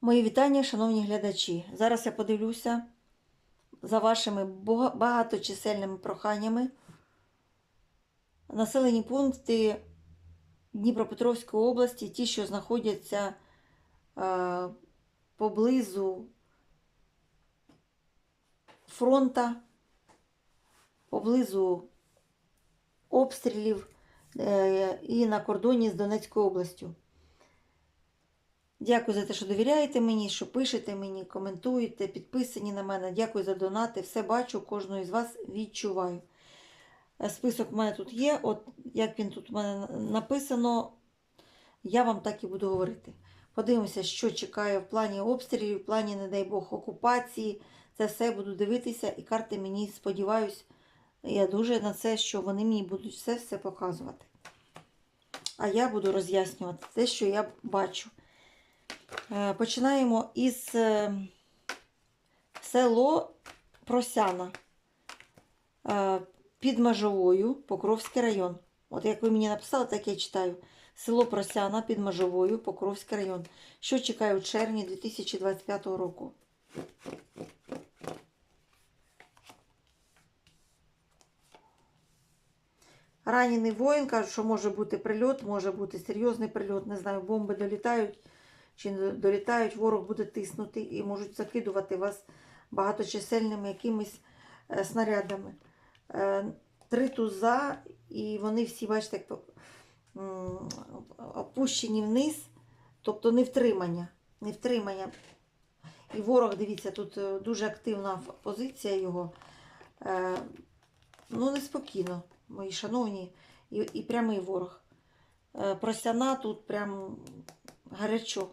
Мої вітання, шановні глядачі. Зараз я подивлюся за вашими багаточисельними проханнями. Населені пункти Дніпропетровської області, ті, що знаходяться е, поблизу фронта, поблизу обстрілів е, і на кордоні з Донецькою областю. Дякую за те, що довіряєте мені, що пишете мені, коментуєте, підписані на мене. Дякую за донати. Все бачу, кожного із вас відчуваю. Е, Список в мене тут є. От як він тут у мене написано, я вам так і буду говорити. Подивимося, що чекає в плані обстрілів, в плані, не дай Бог, окупації. Це все буду дивитися, і карти мені, сподіваюсь, я дуже на це, що вони мені будуть все все показувати. А я буду роз'яснювати те, що я бачу. Е, Починаємо із е, село Просяна е, під Межовою, Покровський район. От як ви мені написали, так я читаю. Село Просяна під Межовою, Покровський район. Що чекає у червні 2025 року? Ранений воїн кажуть, що може бути прильот, може бути серйозний прильот, не знаю, бомби долітають чи долітають, ворог буде тиснути і можуть закидувати вас багаточисельними якимись е, снарядами. Е, Три туза, і вони всі, бачите, опущені вниз, тобто не втримання. І ворог, дивіться, тут е, дуже активна позиція його. Ну, неспокійно, мої шановні, і, і прямий ворог. Просяна тут прям гарячо.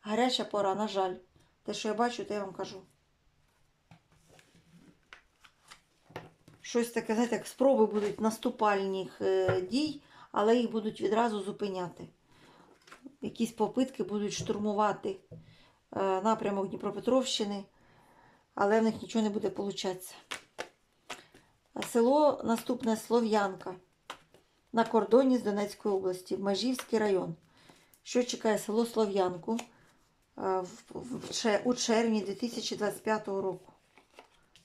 Гаряча пора, на жаль. Те, що я бачу, те я вам кажу. Щось таке, знаєте, як спроби будуть наступальних е, дій, але їх будуть відразу зупиняти. Якісь попитки будуть штурмувати е, напрямок Дніпропетровщини, але в них нічого не буде получатися. Село наступне Слов'янка на кордоні з Донецькою області, Межівський район. Що чекає село Слов'янку у червні 2025 року?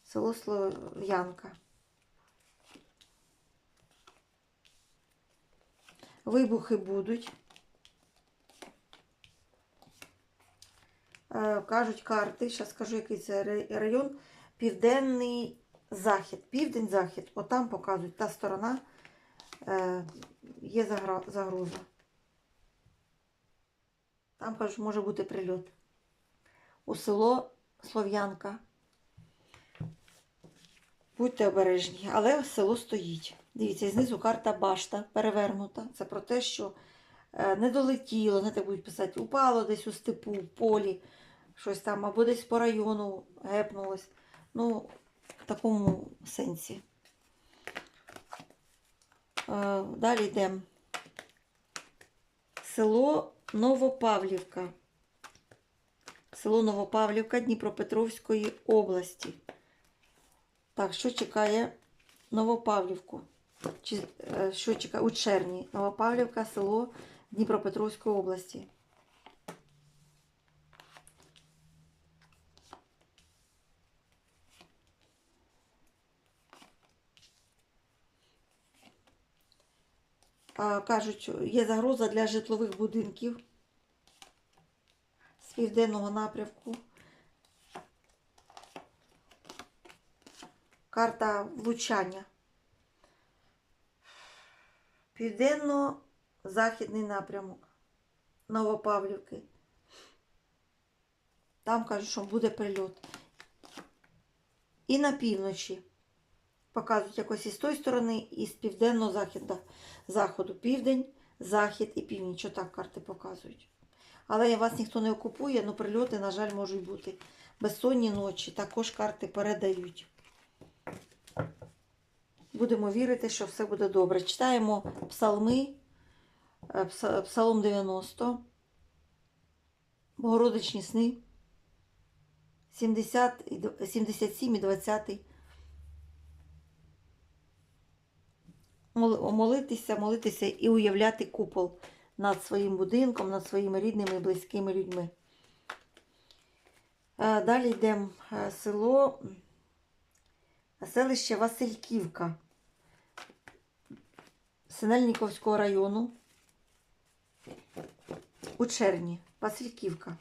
Село Слов'янка. Вибухи будуть. Е, Кажуть карти, зараз скажу, який це район. Південний захід. Південь-захід. Отам показують та сторона е, є загроза. Там, кажуть, може бути прильот. У село Слов'янка. Будьте обережні, але село стоїть. Дивіться, знизу карта башта перевернута. Це про те, що е, не долетіло, не так будуть писати, упало десь у степу, в полі, щось там, або десь по району гепнулось. Ну, в такому сенсі. Е, Далі йдемо. Село Новопавлівка. Село Новопавлівка Дніпропетровської області. Так, що чекає Новопавлівку? Чи, е, що чекає у червні? Новопавлівка, село Дніпропетровської області. Кажуть, є загроза для житлових будинків з південного напрямку. Карта влучання. Південно-західний напрямок Новопавлівки. Там кажуть, що буде прильот. І на півночі. Показують якось із тої сторони, і з південно-західу. Заходу. Південь, захід і північ. Отак карти показують. Але вас ніхто не окупує, але прильоти, на жаль, можуть бути. Безсонні ночі також карти передають. Будемо вірити, що все буде добре. Читаємо псалми, е, псалом 90, Богородичні сни, 70, 77 і 20. Молитися, молитися і уявляти купол над своїм будинком, над своїми рідними і близькими людьми. Е, Далі йдемо е, село, селище Васильківка Синельніковського району. У червні. Васильківка.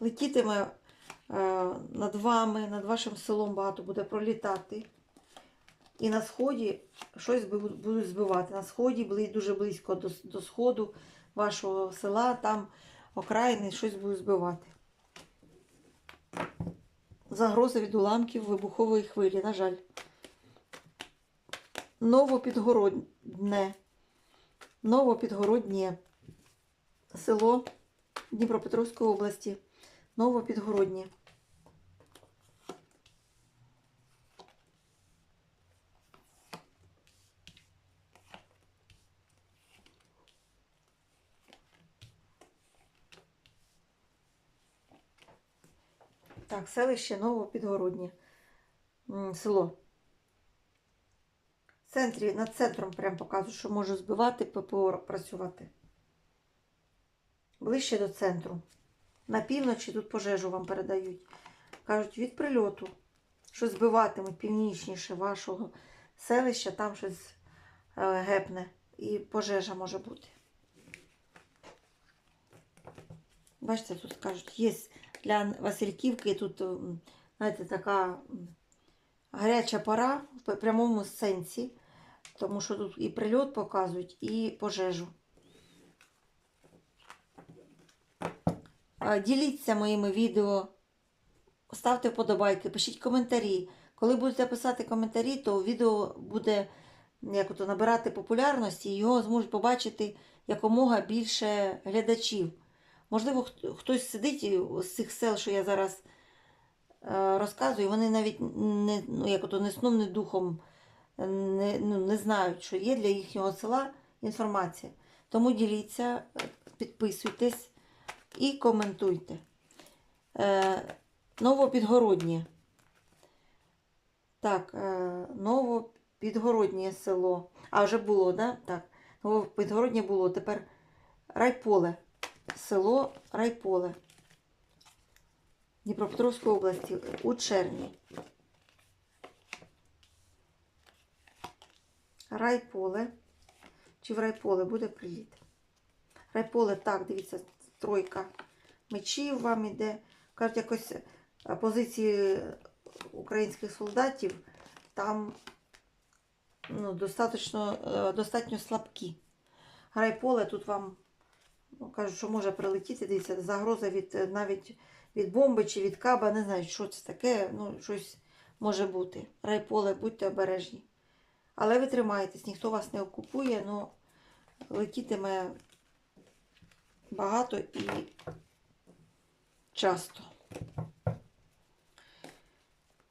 Летітиме над вами, над вашим селом багато буде пролітати. І на сході щось будуть збивати. На сході дуже близько до, до сходу вашого села, там окраїни щось будуть збивати. Загроза від уламків вибухової хвилі, на жаль. Новопідгородне. Новопідгороднє. Село Дніпропетровської області. Новопідгороднє. Так, селище Новопідгороднє. Село. В центрі, над центром прям показую, що може збивати ППО працювати. Ближче до центру. На півночі тут пожежу вам передають. Кажуть, від прильоту, що збиватимуть північніше вашого селища, там щось е, гепне і пожежа може бути. Бачите, тут кажуть, є для Васильківки тут, знаєте, така гаряча пора в прямому сенсі, тому що тут і прильот показують, і пожежу. Діліться моїми відео, ставте вподобайки, пишіть коментарі. Коли будете писати коментарі, то відео буде як ото, набирати популярності, і його зможуть побачити якомога більше глядачів. Можливо, хтось сидить з цих сел, що я зараз е, розказую, вони навіть не, ну, як ото, не сном, не духом не, ну, не знають, що є для їхнього села інформація. Тому діліться, е, підписуйтесь і коментуйте. Е, Новопідгороднє. Так, е, Новопідгороднє село. А, вже було, да? так? Новопідгороднє було. Тепер Райполе. Село Райполе. Дніпропетровської області у червні. Райполе. Чи в райполе буде приліт? Райполе, так, дивіться, тройка мечів вам іде. Кажуть, якось е, позиції українських солдатів там ну, достатньо, е, достатньо слабкі. Райполе тут вам ну, кажуть, що може прилетіти. Дивіться, загроза від е, навіть від бомби чи від каба, не знаю, що це таке, ну, щось може бути. Райполе, будьте обережні. Але ви тримаєтесь, ніхто вас не окупує, ну летітиме багато і часто.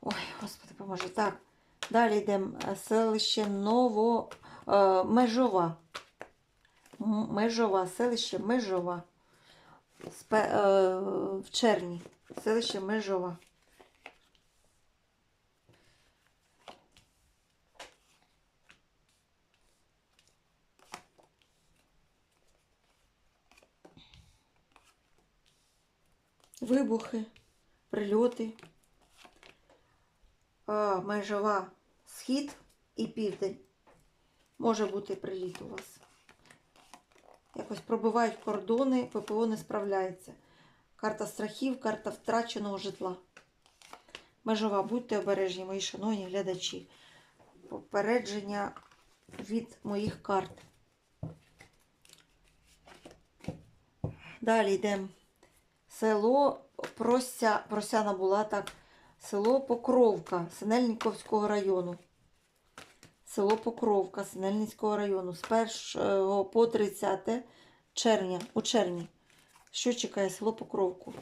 Ой, господи, поможе. Так, далі йдемо. Селище Ново е, Межова. Межова, селище Межова. Спе, е, в червні. Селище Межова. Вибухи, прильоти. А, межова схід і південь. Може бути приліт у вас. Якось пробивають кордони, ППО не справляється. Карта страхів, карта втраченого житла. Межова, будьте обережні, мої шановні глядачі. Попередження від моїх карт. Далі йдемо. Село Прося, Просяна була так. Село Покровка Синельниковського району. Село Покровка Синельницького району з 1 по 30 червня. У червні. Що чекає село Покровку?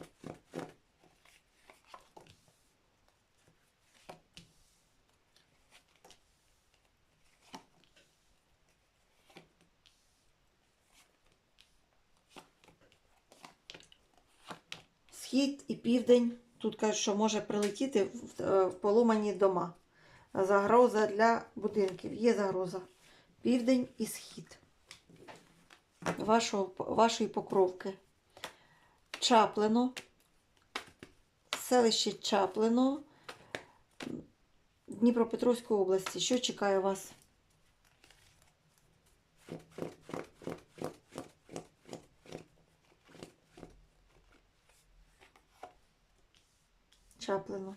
Схід і південь. Тут кажуть, що може прилетіти в, е, поломані дома. Загроза для будинків. Є загроза. Південь і схід. вашого, вашої покровки. Чаплино, селище Чаплино Дніпропетровської області. Що чекає вас? Чаплино.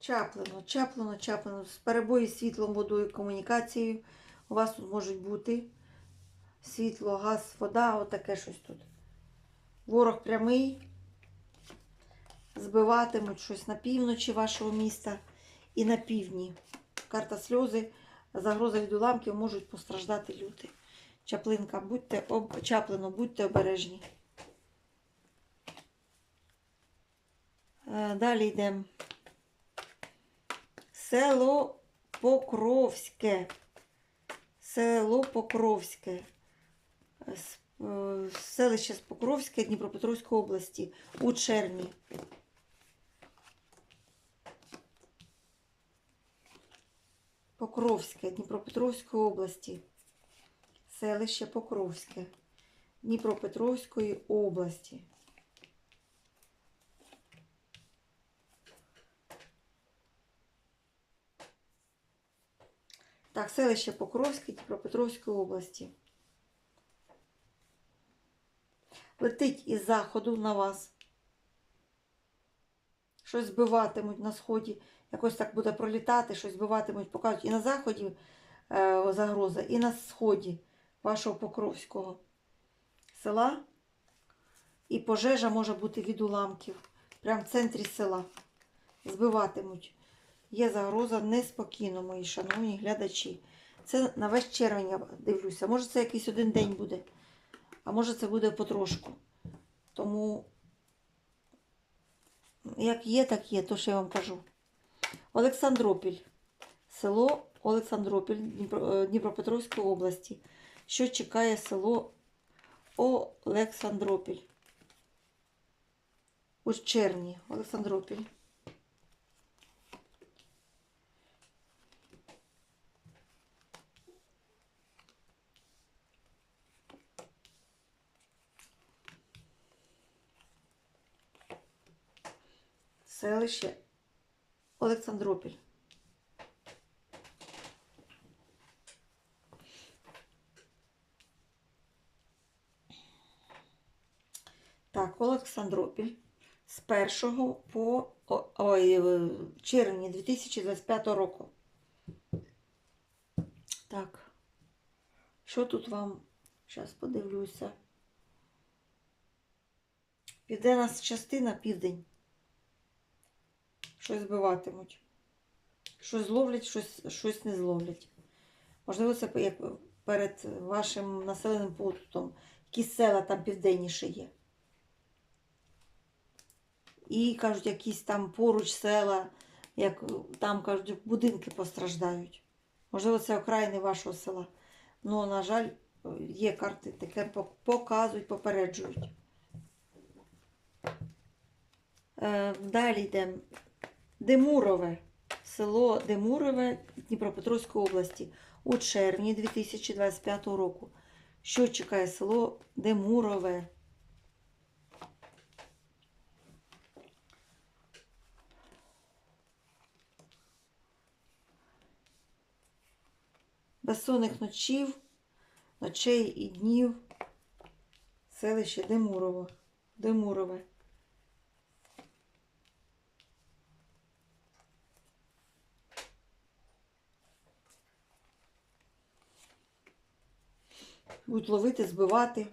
Чаплино, чаплино, чаплино. З перебої з світлом, водою, комунікацією. У вас тут можуть бути світло, газ, вода, отаке щось тут. Ворог прямий. Збиватимуть щось на півночі вашого міста і на півдні. Карта сльози, загроза від уламків можуть постраждати люди. Чаплинка, будьте об... Чаплино, будьте обережні. Е, Далі йдемо. Село Покровське. Село Покровське. Е, Селище Покровське Дніпропетровської області у червні. Покровське Дніпропетровської області. Селище Покровське Дніпропетровської області. Так, селище Покровське Дніпропетровської області. Летить із заходу на вас. Щось збиватимуть на сході. Якось так буде пролітати, щось збиватимуть, покажуть. І на заході е, загроза, і на сході вашого Покровського села. І пожежа може бути від уламків. Прямо в центрі села. Збиватимуть. Є загроза неспокійно, мої шановні глядачі. Це на весь червень я дивлюся. Може, це якийсь один день буде, а може це буде потрошку. Тому, як є, так є, то що я вам кажу. Олександропіль. Село Олександропіль е, Дніпропетровської області. Що чекає село Олександропіль? У червні. Олександропіль. Селище Олександропіль. Так, Олександропіль з 1 по ой, е, червні 2025 року. Так. Що тут вам? Зараз подивлюся. Південна частина, південь. Щось збиватимуть. Щось зловлять, щось, щось не зловлять. Можливо, це як перед вашим населеним пунктом. Якісь села там південніше є. І кажуть, якісь там поруч села, як там кажуть, будинки постраждають. Можливо, це окраїни вашого села. Ну, на жаль, є карти, таке показують, попереджують. Е, далі йдемо. Демурове. Село Демурове Дніпропетровської області у червні 2025 року. Що чекає село Демурове? Безсонних ночів, ночей і днів. Селище Демурово. Демурове. Будуть ловити, збивати.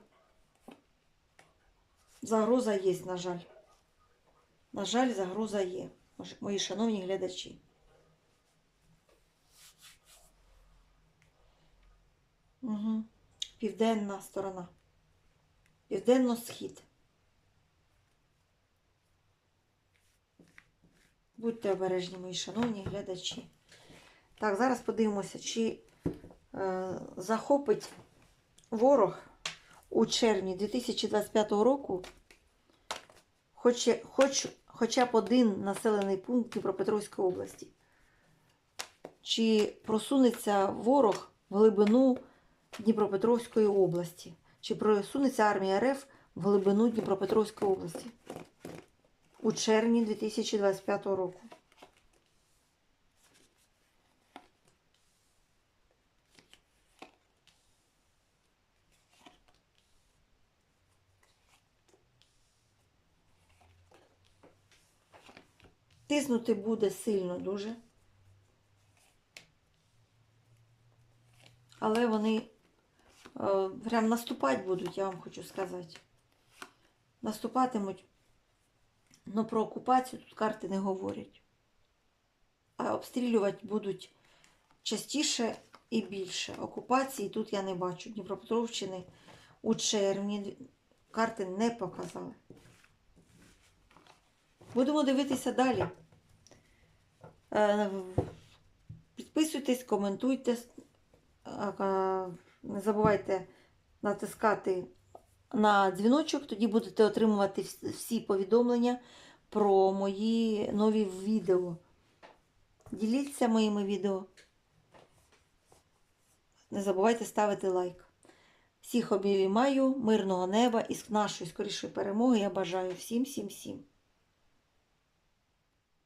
Загроза є, на жаль. На жаль, загроза є, мої шановні глядачі. Угу. Південна сторона. Південно-схід. Будьте обережні, мої шановні глядачі. Так, зараз подивимося, чи е, захопить ворог у червні 2025 року хоч, хоч, хоча б один населений пункт Дніпропетровської області. Чи просунеться ворог в глибину Дніпропетровської області? Чи просунеться армія РФ в глибину Дніпропетровської області у червні 2025 року? Тиснути буде сильно дуже. Але вони е, прям наступати будуть, я вам хочу сказати. Наступатимуть. Ну про окупацію тут карти не говорять. А обстрілювати будуть частіше і більше. Окупації тут я не бачу. Дніпропетровщини у червні карти не показали. Будемо дивитися далі. Е, Підписуйтесь, коментуйте. Не забувайте натискати на дзвіночок, тоді будете отримувати всі повідомлення про мої нові відео. Діліться моїми відео. Не забувайте ставити лайк. Всіх обіймаю, мирного неба і нашої скорішої перемоги я бажаю всім, всім, всім.